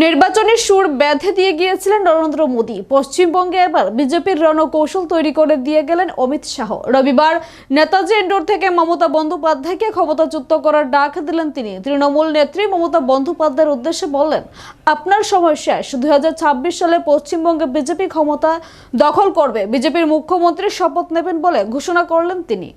নির্বাচনের সুর বেঁধে দিয়ে গিয়েছিলেন নরেন্দ্র মোদী। পশ্চিমবঙ্গে এবার বিজেপির রণকৌশল তৈরি করে দিয়ে গেলেন অমিত শাহ। রবিবার নেতাজি ইন্ডোর থেকে মমতা বন্দ্যোপাধ্যায়কে ক্ষমতাচ্যুত করার ডাক দিলেন তিনি। তৃণমূল নেত্রী মমতা বন্দ্যোপাধ্যায়ের উদ্দেশ্যে বললেন, আপনার সময় শেষ। দু হাজার ছাব্বিশ সালে পশ্চিমবঙ্গে বিজেপি ক্ষমতা দখল করবে। বিজেপির মুখ্যমন্ত্রী শপথ নেবেন বলে ঘোষণা করলেন তিনি।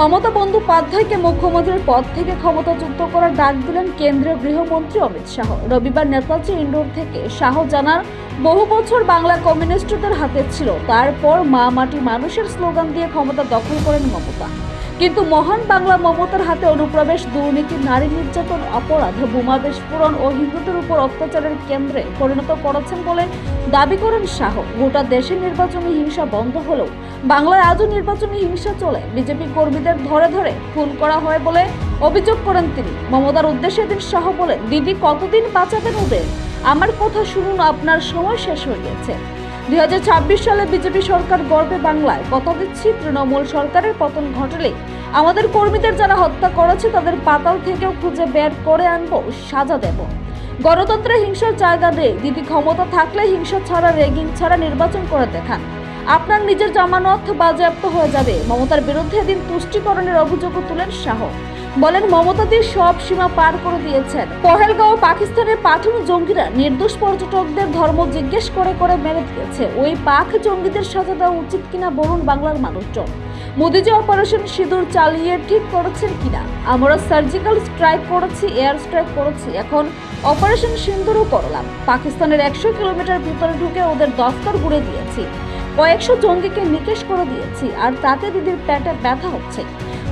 মমতা বন্দ্যোপাধ্যায়কে মুখ্যমন্ত্রীর পদ থেকে ক্ষমতাচ্যুত করার ডাক দিলেন কেন্দ্রীয় গৃহমন্ত্রী অমিত শাহ। রবিবার নেতাজি ইন্ডোর থেকে শাহ জানার বহু বছর বাংলা কমিউনিস্টদের হাতে ছিল। তারপর মা মাটি মানুষের স্লোগান দিয়ে ক্ষমতা দখল করেন মমতা। কিন্তু মহান বাংলা মমতার হাতে অনুপ্রবেশ, দুর্নীতি, নারী নির্যাতন, অপরাধ বোমা বিস্ফোরণ ও হিন্দুদের উপর অত্যাচারের কেন্দ্রে পরিণত করেছেন বলে দাবি করেন শাহ। গোটা দেশের নির্বাচনী হিংসা বন্ধ হলেও বাংলায় আজও নির্বাচনী হিংসা চলে। বিজেপি কর্মীদের ধরে ধরে খুন করা হয় বলে অভিযোগ করেন তিনি। মমতার উদ্দেশ্যে দিন শাহ বলেন, দিদি, কতদিন বাঁচাবেন ওদের? আমার কথা শুনুন, আপনার সময় শেষ হয়ে গেছে। দুই হাজার ছাব্বিশ সালে বিজেপি সরকার গর্বে বাংলায় কথা দিচ্ছি তৃণমূল সরকারের পতন ঘটলে। আমাদের কর্মীদের যারা হত্যা করেছে, তাদের পাতাল থেকেও খুঁজে বের করে আনব, সাজা দেব। গণতন্ত্রে হিংসার জায়গা নেই। দিদি ক্ষমতা থাকলে হিংসা ছাড়া, রেগিং ছাড়া নির্বাচন করে দেখান। আপনার নিজের জামানত বাজেয়াপ্ত হয়ে যাবে। মমতার বিরুদ্ধে এদিন তুষ্টিকরণের অভিযোগও তুলেন শাহ। বলেন মমতা দিয়ে সব সীমা পার করে দিয়েছেন। পহেলগাঁও পাকিস্তানের পাঠানো জঙ্গিরা নির্দোষ পর্যটকদের ধর্ম জিজ্ঞেস করে করে মেরে দিয়েছে। ওই পাক জঙ্গিদের সাজা দেওয়া উচিত কিনা বলুন বাংলার মানুষজন। মোদিজি অপারেশন সিঁদুর চালিয়ে ঠিক করেছেন কিনা? আমরা সার্জিক্যাল স্ট্রাইক করেছি, এয়ার স্ট্রাইক করেছি, এখন অপারেশন সিন্দুরও করলাম। পাকিস্তানের একশো কিলোমিটার ভিতরে ঢুকে ওদের দফতর ঘুরে দিয়েছি। কয়েকশো জঙ্গিকে নিকেশ করে দিয়েছি, আর তাতে দিদির পেটে ব্যথা হচ্ছে।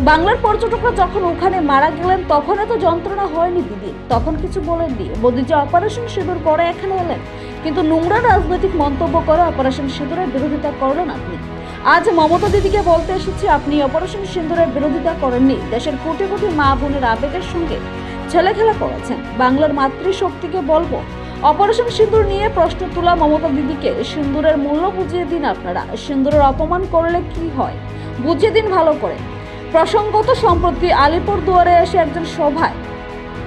বাংলার পর্যটকরা যখন ওখানে মারা গেলেন, তখন এত যন্ত্রণা হয়নি দিদি। তখন কিছু বলেননি। মোদি যে অপারেশন সিঁদুর পরে এখানে এলেন। কিন্তু নোংরা রাজনৈতিক মন্তব্য করে অপারেশন সিঁদুরের বিরোধিতা করলেন আপনি। আজ মমতা দিদিকে বলতে এসেছি, আপনি অপারেশন সিঁদুরের বিরোধিতা করেননি। দেশের কোটি কোটি মা বোনের আবেগের সঙ্গে ছেলে খেলা করেছেন। বাংলার মাতৃশক্তিকে বলব অপারেশন সিন্দুর নিয়ে প্রশ্ন তোলা মমতা দিদিকে সিন্দুরের মূল্য বুঝিয়ে দিন আপনারা। সিন্দুরের অপমান করলে কি হয়? বুঝিয়ে দিন ভালো করে। প্রসঙ্গত সম্প্রতি আলিপুর দুয়ারে এসে একজন সভায়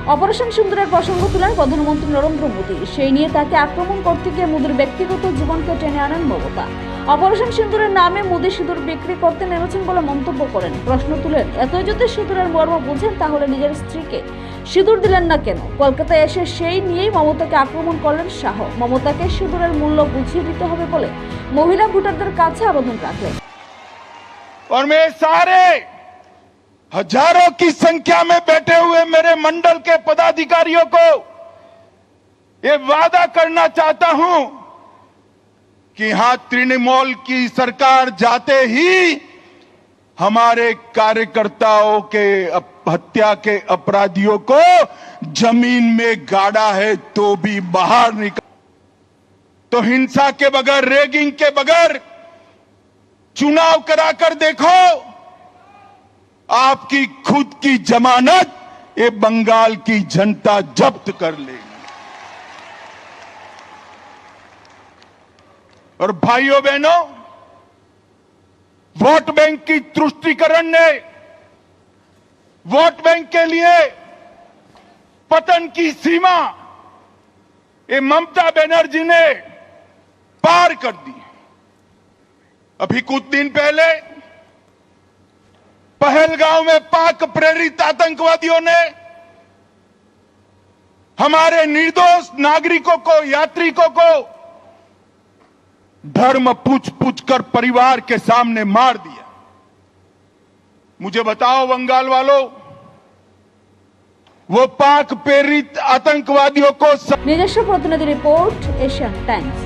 অপারেশন সিন্দুরের প্রসঙ্গ তুলেন প্রধানমন্ত্রী নরেন্দ্র মোদী সেই নিয়ে তাকে আক্রমণ করতে গিয়ে মোদীর ব্যক্তিগত জীবনকে টেনে আনেন মমতা অপারেশন সিন্দুরের নামে মোদী সিঁদুর বিক্রি করতে নেমেছেন বলে মন্তব্য করেন প্রশ্ন তুলেন এতই যদি সিঁদুরের মর্ম বুঝেন তাহলে নিজের স্ত্রীকে সিঁদুর দিলেন না কেন কলকাতায় এসে সেই নিয়েই মমতাকে আক্রমণ করলেন শাহ মমতাকে সিঁদুরের মূল্য বুঝিয়ে দিতে হবে বলে মহিলা ভোটারদের কাছে আবেদন রাখলেন और मैं सारे हज़ारों की संख्या में बैठे हुए मेरे मंडल के पदाधिकारियों को ये वादा करना चाहता हूँ कि यहाँ तृणमूल की सरकार जाते ही हमारे कार्यकर्ताओं के हत्या के अपराधियों को ज़मीन में गाड़ा है तो भी बाहर निकल तो हिंसा के बगैर, रेगिंग के बगैर चुनाव कराकर देखो। आपकी खुद की जमानत ये बंगाल की जनता जब्त कर लेगी। और भाइयों बहनों, वोट बैंक की तुष्टिकरण ने वोट बैंक के लिए पतन की सीमा ये ममता बनर्जी ने पार कर दी अभी कुछ दिन पहले पहलगांव में पाक प्रेरित आतंकवादियों ने हमारे निर्दोष नागरिकों को यात्रिकों को धर्म पूछ पूछ कर परिवार के सामने मार दिया मुझे बताओ बंगाल वालों वो पाक प्रेरित आतंकवादियों को स... নিজস্ব প্রতিনিধি রিপোর্ট এশিয়ান টাইমস